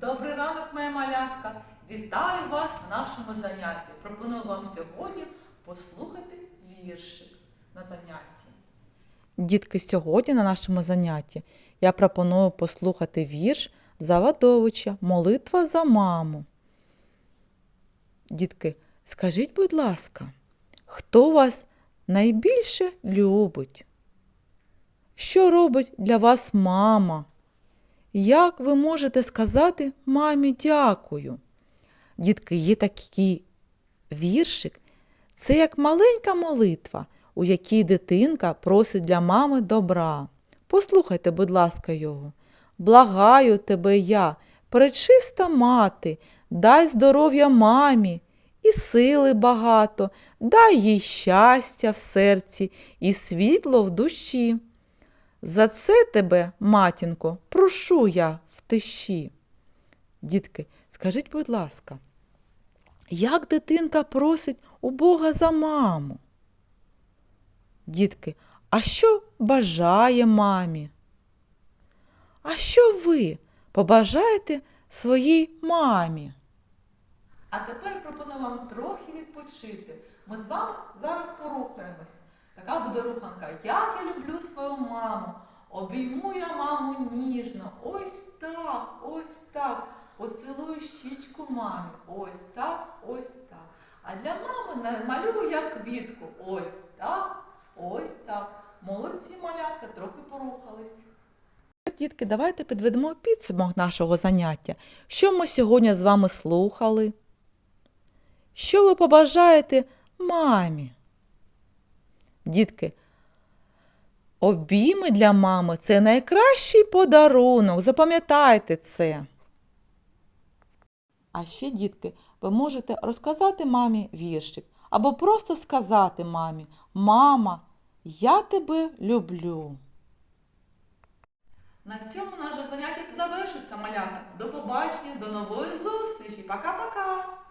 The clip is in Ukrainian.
Добрий ранок, моя малятка! Вітаю вас на нашому занятті. Пропоную вам сьогодні послухати віршик на занятті. Дітки, сьогодні на нашому занятті я пропоную послухати вірш Завадовича Молитва за маму. Дітки, скажіть, будь ласка, хто вас найбільше любить? Що робить для вас мама? Як ви можете сказати мамі дякую? Дітки, є такий віршик. Це як маленька молитва, у якій дитинка просить для мами добра. Послухайте, будь ласка, його. Благаю тебе я, пречиста мати, дай здоров'я мамі і сили багато, дай їй щастя в серці і світло в душі. За це тебе, матінко, прошу я в тиші. Дітки, скажіть, будь ласка, як дитинка просить у Бога за маму? Дітки, а що бажає мамі? А що ви побажаєте своїй мамі? А тепер пропоную вам трохи відпочити. Ми з вами зараз порухаємось. Така буде руханка. Як я люблю свою маму. Обійму я маму ніжно. Ось так, ось так. Поцілую щічку мамі. Ось так, ось так. А для мами намалюю я квітку. Ось так, ось так. Молодці малятка, трохи порухались. Дітки, давайте підведемо підсумок нашого заняття. Що ми сьогодні з вами слухали? Що ви побажаєте мамі? Дітки, обійми для мами це найкращий подарунок. Запам'ятайте це. А ще, дітки, ви можете розказати мамі віршик або просто сказати мамі: Мама, я тебе люблю. На цьому наше заняття завершується, малята. До побачення, до нової зустрічі. Пока-пока!